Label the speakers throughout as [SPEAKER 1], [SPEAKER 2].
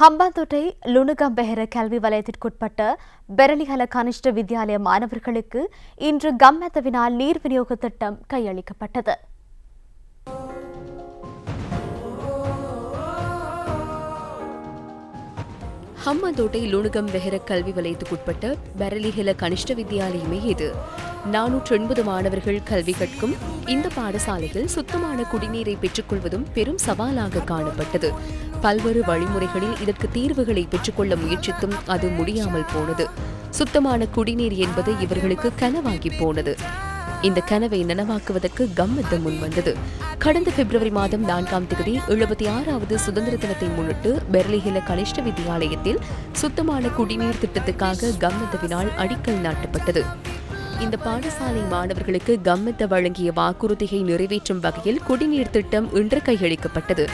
[SPEAKER 1] ஹம்பாந்தோட்டை லுணுகம்பெஹர கல்வி வலயத்திற்குட்பட்ட பெரலிஹல கனிஷ்ட வித்யாலய மாணவர்களுக்கு இன்று கம்மெத்தவினால் நீர் விநியோக திட்டம் கையளிக்கப்பட்டது.
[SPEAKER 2] ஹம்மாந்தோட்டை லுணுகம் வெஹர கல்வி வலயத்துக்குட்பட்ட பெரலிஹில கனிஷ்ட வித்தியாலயமே இது. நானூற்று எண்பது மாணவர்கள் கல்வி கற்கும் இந்த பாடசாலையில் சுத்தமான குடிநீரை பெற்றுக்கொள்வதும் பெரும் சவாலாக காணப்பட்டது. பல்வேறு வழிமுறைகளில் இதற்கு தீர்வுகளை பெற்றுக்கொள்ள முயற்சித்தும் அது முடியாமல் போனது. சுத்தமான குடிநீர் என்பது இவர்களுக்கு கனவாகி போனது. இந்த கனவை நனவாக்குவதற்கு கம்மத்தம் முன்வந்தது கடந்த பிப்ரவரி மாதம் நான்காம் தேதி எழுபத்தி ஆறாவது சுதந்திர தினத்தை முன்னிட்டு பெர்லிஹில கனிஷ்ட வித்தியாலயத்தில் சுத்தமான குடிநீர் திட்டத்துக்காக கம்மத்தவினால் அடிக்கல் நாட்டப்பட்டது. இந்த பாடசாலை மாணவர்களுக்கு கம்மத்த வழங்கிய வாக்குறுதியை நிறைவேற்றும் வகையில் குடிநீர் திட்டம் இன்று கையளிக்கப்பட்டது.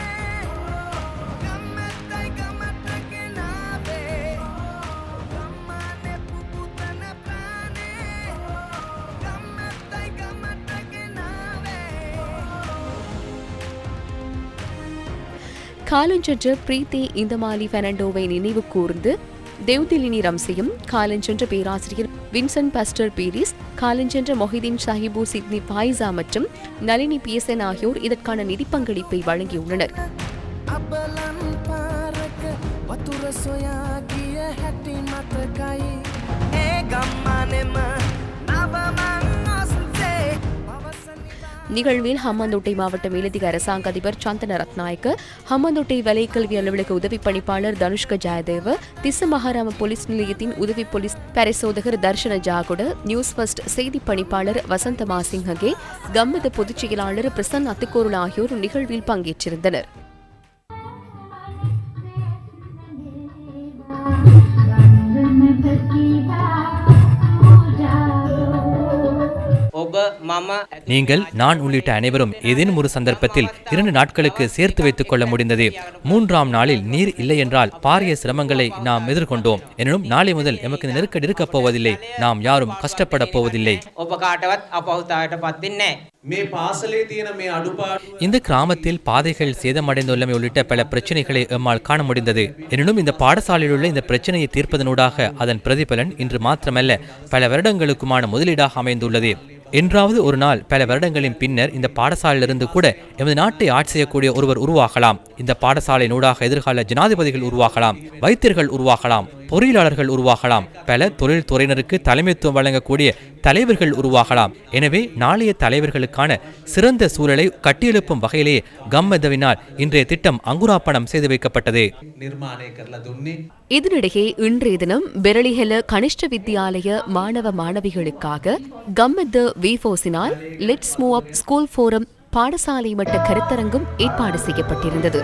[SPEAKER 2] காலஞ்சென்ற பிரீத்தி இந்தமாலி பெர்னாண்டோவை நினைவு கூர்ந்து தேவ்திலினி ரம்சியும் காலஞ்சென்ற பேராசிரியர் வின்சன் பஸ்டர் பீரிஸ் காலஞ்சென்ற மொஹிதீன் சாஹிபு சித்னி பாய்சா மற்றும் நளினி பிஎஸ்என் ஆகியோர் இதற்கான நிதி பங்களிப்பை வழங்கியுள்ளனர்.
[SPEAKER 3] ए गम्मा ने मा
[SPEAKER 2] நிகழ்வில் ஹம்மந்தோட்டை மாவட்ட மேலதிக அரசாங்க அதிபர் சந்தன ரத்நாயக்க ஹம்மாந்தோட்டை வலைக்கல்வி அலுவலக உதவி பணிப்பாளர் தனுஷ்க ஜெயதேவ திச மகாராம போலீஸ் நிலையத்தின் உதவி போலீஸ் பரிசோதகர் தர்ஷன ஜாகுட நியூஸ் ஃபர்ஸ்ட் செய்தி பணிப்பாளர் வசந்த மாசிங்ககே கம்மத பொதுச் செயலாளர் பிரசன் அத்துக்கோருள் ஆகியோர் நிகழ்வில் பங்கேற்றிருந்தனர்.
[SPEAKER 4] நீங்கள் நான் உள்ளிட்ட அனைவரும் ஏதேனும் ஒரு சந்தர்ப்பத்தில் இரண்டு நாட்களுக்கு சேர்த்து வைத்துக் கொள்ள முடிந்தது. மூன்றாம் நாளில் நீர் இல்லை என்றால் பாரிய சிரமங்களை நாம் எதிர்கொண்டோம். எனினும் நாளை முதல் எமக்கு நெருக்கடி இருக்கப் போவதில்லை. நாம் யாரும் கஷ்டப்பட போவதில்லை. இந்த கிராமத்தில் பாதைகள் சேதமடைந்துள்ளமை உள்ளிட்ட பல பிரச்சனைகளை எம்மால் காண முடிந்தது. எனினும் இந்த பாடசாலையில் உள்ள இந்த பிரச்சனையை தீர்ப்பதனூடாக அதன் பிரதிபலன் இன்று மாத்திரமல்ல பல வருடங்களுக்குமான முதலீடாக அமைந்துள்ளது. என்றாவது ஒரு நாள் பல வருடங்களின் பின்னர் இந்த பாடசாலையிலிருந்து கூட எமது நாட்டை ஆட்சி செய்யக்கூடிய ஒருவர் உருவாகலாம். இந்த பாடசாலை நூடாக எதிர்கால ஜனாதிபதிகள் உருவாகலாம் வைத்தியர்கள் உருவாகலாம். பொறியியலாளர்கள் உருவாகலாம். பல தொழில்துறையினருக்கு தலைமைத்துவம் வழங்கக்கூடிய தலைவர்கள் உருவாகலாம். எனவே நாளைய தலைவர்களுக்கான சிறந்த சூழலை கட்டியெழுப்பும் வகையிலேயே கம்மதவினால் இன்றைய திட்டம் அங்குராப்பணம் செய்து வைக்கப்பட்டது.
[SPEAKER 2] இதனிடையே இன்றைய தினம் பெரளிஹெல கனிஷ்ட வித்தியாலய மாணவ மாணவிகளுக்காக கம்மத் விஃபோஸினால் let's move up school forum பாடசாலை மட்ட கருத்தரங்கும் ஏற்பாடு செய்யப்பட்டிருந்தது.